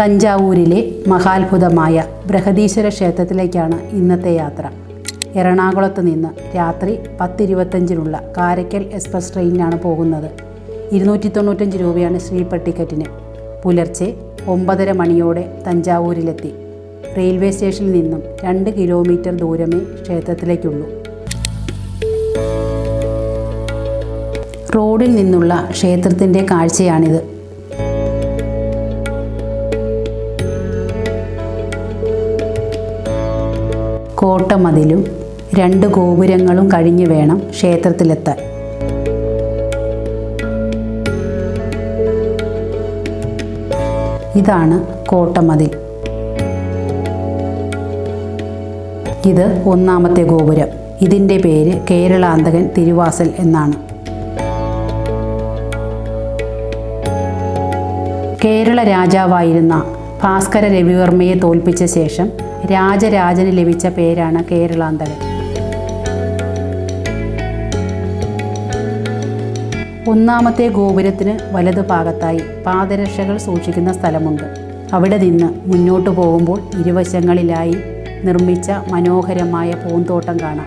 തഞ്ചാവൂരിലെ മഹാത്ഭുതമായ ബൃഹദീശ്വര ക്ഷേത്രത്തിലേക്കാണ് ഇന്നത്തെ യാത്ര. എറണാകുളത്ത് നിന്ന് രാത്രി പത്തിരുപത്തഞ്ചിനുള്ള കാരയ്ക്കൽ എക്സ്പ്രസ് ട്രെയിനിലാണ് പോകുന്നത്. ഇരുന്നൂറ്റി തൊണ്ണൂറ്റഞ്ച് രൂപയാണ് സ്ലീപ്പർ ടിക്കറ്റിന്. പുലർച്ചെ ഒമ്പതര മണിയോടെ തഞ്ചാവൂരിലെത്തി. റെയിൽവേ സ്റ്റേഷനിൽ നിന്നും രണ്ട് കിലോമീറ്റർ ദൂരമേ ക്ഷേത്രത്തിലേക്കുള്ളൂ. റോഡിൽ നിന്നുള്ള ക്ഷേത്രത്തിന്റെ കാഴ്ചയാണിത്. കോട്ടമതിലും രണ്ട് ഗോപുരങ്ങളും കഴിഞ്ഞ് വേണം ക്ഷേത്രത്തിലെത്താൻ. ഇതാണ് കോട്ടമതിൽ. ഇത് ഒന്നാമത്തെ ഗോപുരം. ഇതിന്റെ പേര് കേരളാന്തകൻ തിരുവാസൽ എന്നാണ്. കേരള രാജാവായിരുന്ന ഭാസ്കര രവിവർമ്മയെ തോൽപ്പിച്ച ശേഷം രാജരാജന് ലഭിച്ച പേരാണ് കേരളാന്തകൻ ഒന്നാമത്തെ ഗോപുരത്തിന് വലതു ഭാഗത്തായി പാദരക്ഷകൾ സൂക്ഷിക്കുന്ന സ്ഥലമുണ്ട്. അവിടെ നിന്ന് മുന്നോട്ട് പോകുമ്പോൾ ഇരുവശങ്ങളിലായി നിർമ്മിച്ച മനോഹരമായ പൂന്തോട്ടം കാണാം.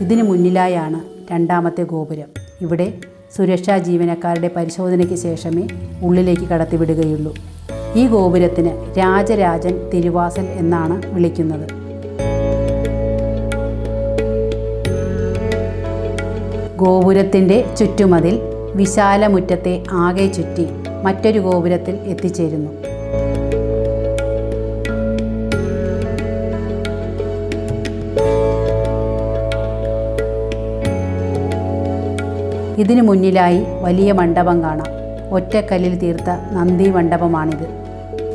ഇതിനു മുന്നിലായാണ് രണ്ടാമത്തെ ഗോപുരം. ഇവിടെ സുരക്ഷാ ജീവനക്കാരുടെ പരിശോധനയ്ക്ക് ശേഷമേ ഉള്ളിലേക്ക് കടത്തിവിടുകയുള്ളൂ. ഈ ഗോപുരത്തിന് രാജരാജൻ തിരുവാസൽ എന്നാണ് വിളിക്കുന്നത്. ഗോപുരത്തിന്റെ ചുറ്റുമതിൽ വിശാലമുറ്റത്തെ ആകെ ചുറ്റി മറ്റൊരു ഗോപുരത്തിൽ എത്തിച്ചേരുന്നു. ഇതിനു മുന്നിലായി വലിയ മണ്ഡപം കാണാം. ഒറ്റക്കല്ലിൽ തീർത്ത നന്ദി മണ്ഡപമാണിത്.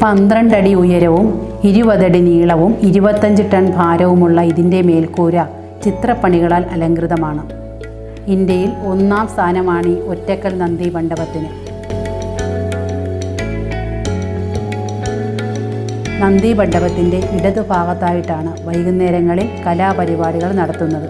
പന്ത്രണ്ടടി ഉയരവും ഇരുപതടി നീളവും ഇരുപത്തഞ്ച് ടൺ ഭാരവുമുള്ള ഇതിന്റെ മേൽക്കൂര ചിത്രപ്പണികളാൽ അലങ്കൃതമാണ് ഇന്ത്യയിൽ ഒന്നാം സ്ഥാനമാണ് ഈ ഒറ്റക്കൽ നന്ദി മണ്ഡപത്തിന്. നന്ദി മണ്ഡപത്തിന്റെ ഇടതുഭാഗത്തായിട്ടാണ് വൈകുന്നേരങ്ങളിൽ കലാപരിപാടികൾ നടത്തുന്നത്.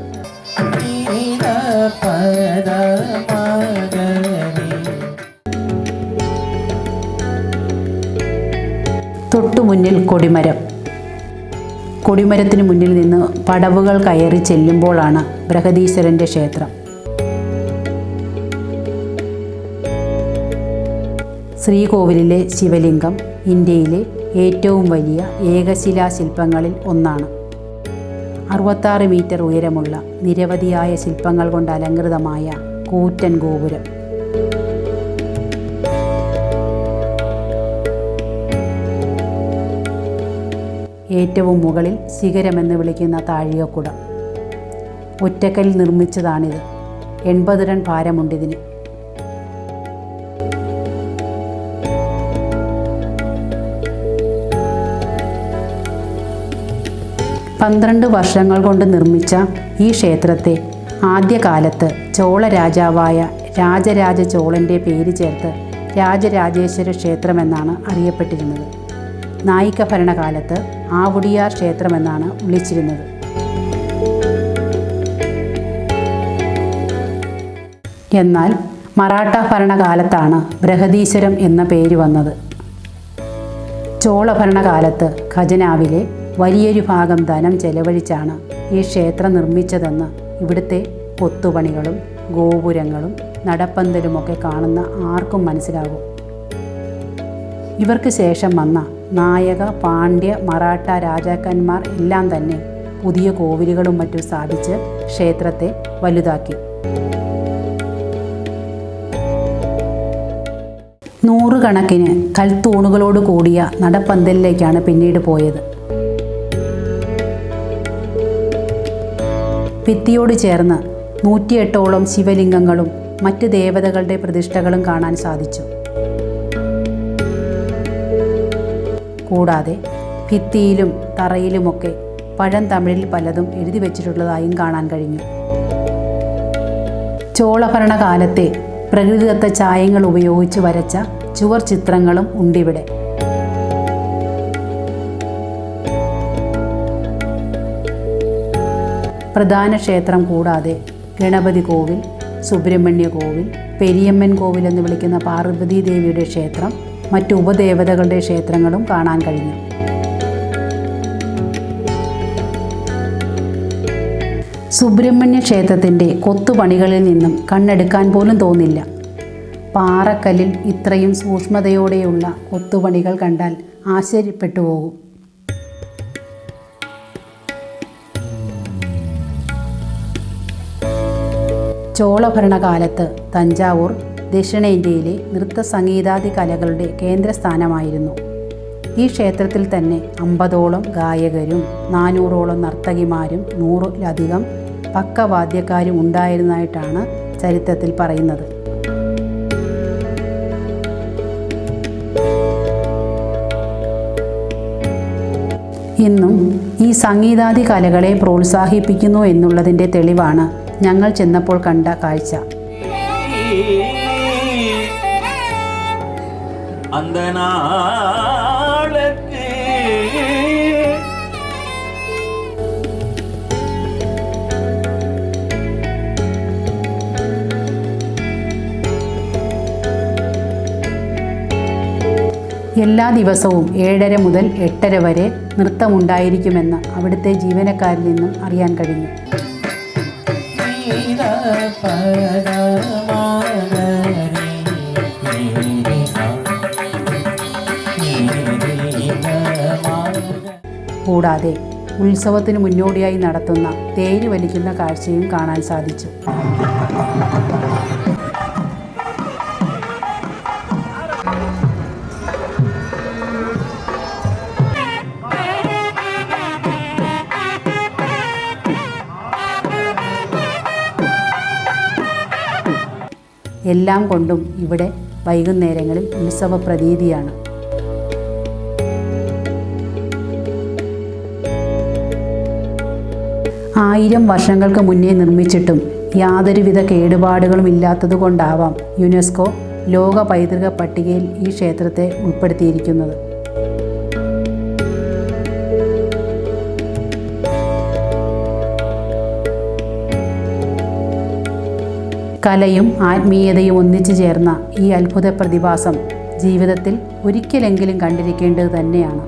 തൊട്ടു മുന്നിൽ കൊടിമരം. കൊടിമരത്തിന് മുന്നിൽ നിന്ന് പടവുകൾ കയറി ചെല്ലുമ്പോഴാണ് ബൃഹദീശ്വരന്റെ ക്ഷേത്രം. ശ്രീകോവിലിലെ ശിവലിംഗം ഇന്ത്യയിലെ ഏറ്റവും വലിയ ഏകശിലാ ശില്പങ്ങളിൽ ഒന്നാണ്. അറുപത്താറ് മീറ്റർ ഉയരമുള്ള നിരവധിയായ ശില്പങ്ങൾ കൊണ്ട് അലങ്കൃതമായ കൂറ്റൻ ഗോപുരം. ഏറ്റവും മുകളിൽ ശിഖരമെന്ന് വിളിക്കുന്ന താഴികക്കുടം. ഒറ്റക്കൽ നിർമ്മിച്ചതാണിത്. എൺപത് ടൺ ഭാരമുണ്ടിതിന്. പന്ത്രണ്ട് വർഷങ്ങൾ കൊണ്ട് നിർമ്മിച്ച ഈ ക്ഷേത്രത്തെ ആദ്യകാലത്ത് ചോള രാജാവായ രാജരാജ ചോളന്റെ പേര് ചേർത്ത് രാജരാജേശ്വര ക്ഷേത്രമെന്നാണ് അറിയപ്പെട്ടിരുന്നത്. നായിക ഭരണകാലത്ത് ആവുടിയാർ ക്ഷേത്രമെന്നാണ് വിളിച്ചിരുന്നത്. എന്നാൽ മറാഠ ഭരണകാലത്താണ് ബൃഹദീശ്വരം എന്ന പേര് വന്നത്. ചോള ഭരണകാലത്ത് ഖജനാവിലെ വലിയൊരു ഭാഗം ധനം ചെലവഴിച്ചാണ് ഈ ക്ഷേത്രം നിർമ്മിച്ചതെന്ന് ഇവിടുത്തെ കൊത്തുപണികളും ഗോപുരങ്ങളും നടപ്പന്തലുമൊക്കെ കാണുന്ന ആർക്കും മനസ്സിലാകും. ഇവർക്ക് ശേഷം വന്ന നായക പാണ്ഡ്യ മറാഠ രാജാക്കന്മാർ എല്ലാം തന്നെ പുതിയ കോവിലുകളും മറ്റും സ്ഥാപിച്ച് ക്ഷേത്രത്തെ വലുതാക്കി. നൂറുകണക്കിന് കൽത്തൂണുകളോട് കൂടിയ നടപ്പന്തലിലേക്കാണ് പിന്നീട് പോയത്. ഭിത്തിയോട് ചേർന്ന് നൂറ്റിയെട്ടോളം ശിവലിംഗങ്ങളും മറ്റ് ദേവതകളുടെ പ്രതിഷ്ഠകളും കാണാൻ സാധിച്ചു. കൂടാതെ ഭിത്തിയിലും തറയിലുമൊക്കെ പഴം തമിഴിൽ പലതും എഴുതി വച്ചിട്ടുള്ളതായും കാണാൻ കഴിഞ്ഞു. ചോളഭരണകാലത്തെ പ്രകൃതിദത്ത ചായങ്ങൾ ഉപയോഗിച്ച് വരച്ച ചുവർ ചിത്രങ്ങളും ഉണ്ടിവിടെ. പ്രധാന ക്ഷേത്രം കൂടാതെ ഗണപതി കോവിൽ സുബ്രഹ്മണ്യ കോവിൽ പെരിയമ്മൻ കോവിൽ എന്ന് വിളിക്കുന്ന പാർവതി ദേവിയുടെ ക്ഷേത്രം മറ്റു ഉപദേവതകളുടെ ക്ഷേത്രങ്ങളും കാണാൻ കഴിഞ്ഞു. സുബ്രഹ്മണ്യ ക്ഷേത്രത്തിന്റെ കൊത്തുപണികളിൽ നിന്നും കണ്ണെടുക്കാൻ പോലും തോന്നില്ല. പാറക്കല്ലിൽ ഇത്രയും സൂക്ഷ്മതയോടെയുള്ള കൊത്തുപണികൾ കണ്ടാൽ ആശ്ചര്യപ്പെട്ടു പോകും. ചോളഭരണകാലത്ത് തഞ്ചാവൂർ ദക്ഷിണേന്ത്യയിലെ നൃത്ത സംഗീതാദി കലകളുടെ കേന്ദ്രസ്ഥാനമായിരുന്നു. ഈ ക്ഷേത്രത്തിൽ തന്നെ അമ്പതോളം ഗായകരും നാനൂറോളം നർത്തകിമാരും നൂറിലധികം പക്കവാദ്യക്കാരും ഉണ്ടായിരുന്നതായിട്ടാണ് ചരിത്രത്തിൽ പറയുന്നത്. ഇന്നും ഈ സംഗീതാദി കലകളെ പ്രോത്സാഹിപ്പിക്കുന്നു എന്നുള്ളതിന്റെ തെളിവാണ് ഞങ്ങൾ ചെന്നപ്പോൾ കണ്ട കാഴ്ച. എല്ലാ ദിവസവും ഏഴര മുതൽ എട്ടര വരെ നൃത്തമുണ്ടായിരിക്കുമെന്ന് അവിടുത്തെ ജീവനക്കാരിൽ നിന്നും അറിയാൻ കഴിഞ്ഞു. കൂടാതെ ഉത്സവത്തിന് മുന്നോടിയായി നടത്തുന്ന തേര് വലിക്കുന്ന കാഴ്ചയും കാണാൻ സാധിച്ചു. എല്ലാം കൊണ്ടും ഇവിടെ വൈകുന്നേരങ്ങളിൽ ഉത്സവ പ്രതീതിയാണ്. ആയിരം വർഷങ്ങൾക്ക് മുന്നേ നിർമ്മിച്ചിട്ടും യാതൊരുവിധ കേടുപാടുകളും ഇല്ലാത്തതുകൊണ്ടാവാം യുനെസ്കോ ലോക പൈതൃക പട്ടികയിൽ ഈ ക്ഷേത്രത്തെ ഉൾപ്പെടുത്തിയിരിക്കുന്നത്. കലയും ആത്മീയതയും ഒന്നിച്ചു ചേർന്ന ഈ അത്ഭുത പ്രതിഭാസം ജീവിതത്തിൽ ഒരിക്കലെങ്കിലും കണ്ടിരിക്കേണ്ടത് തന്നെയാണ്.